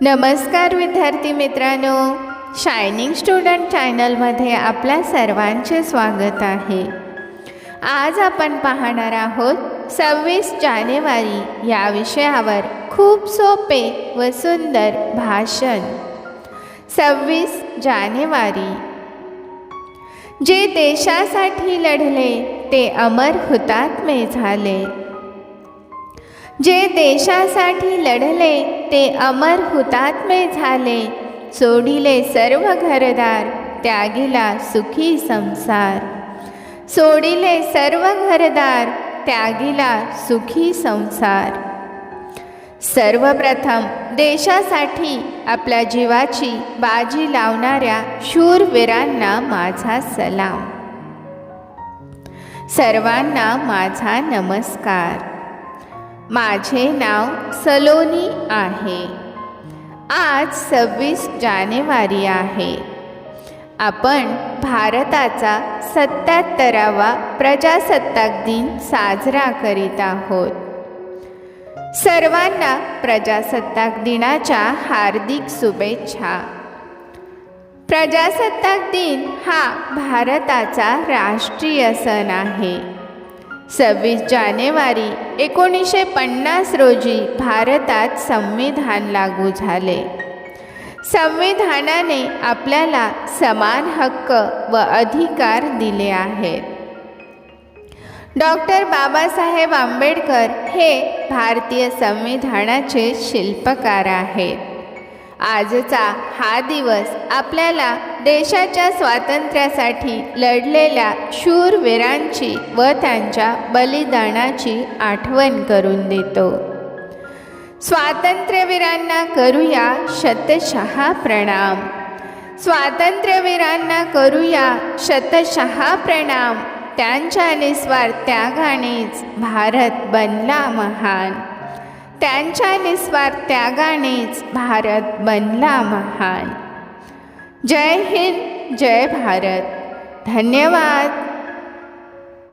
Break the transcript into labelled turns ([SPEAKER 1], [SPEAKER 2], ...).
[SPEAKER 1] नमस्कार विद्यार्थी मित्रांनो. शायनिंग स्टुडंट चॅनलमध्ये आपल्या सर्वांचे स्वागत आहे. आज आपण पाहणार आहोत सव्वीस जानेवारी या विषयावर खूप सोपे व सुंदर भाषण. सव्वीस जानेवारी. जे देशासाठी लढले ते अमर हुतात्मे झाले. जे देशासाठी लढले ते अमर हुतात्मे झाले. सोडिले सर्व घरदार त्यागिला सुखी संसार. सोडिले सर्व घरदार त्यागिला सुखी संसार. सर्वप्रथम देशासाठी आपल्या जीवाची बाजी लावणाऱ्या शूरवीरांना माझा सलाम. सर्वांना माझा नमस्कार. माझे नाव सलोनी आहे. आज सव्वीस जानेवारी आहे. आपण भारताचा सत्याहत्तरावा प्रजासत्ताक दिन साजरा करीत आहोत. सर्वांना प्रजासत्ताक दिनाच्या हार्दिक शुभेच्छा. प्रजासत्ताक दिन हा भारताचा राष्ट्रीय सण आहे. सव्वीस जानेवारी एकोणीसशे पन्नास रोजी भारतात संविधान लागू झाले. संविधानाने आपल्याला समान हक्क व अधिकार दिले आहेत. डॉक्टर बाबासाहेब आंबेडकर हे भारतीय संविधानाचे शिल्पकार आहेत. आजचा हा दिवस आपल्याला देशाच्या स्वातंत्र्यासाठी लढलेल्या शूरवीरांची व त्यांच्या बलिदानाची आठवण करून देतो. स्वातंत्र्यवीरांना करूया शतशहा प्रणाम. स्वातंत्र्यवीरांना करूया शतशहा प्रणाम. त्यांच्या निस्वार्थ त्यागानेच भारत बनला महान. त्यांच्या निस्वार्थ त्यागानेच भारत बनला महान. जय हिंद जय भारत. धन्यवाद.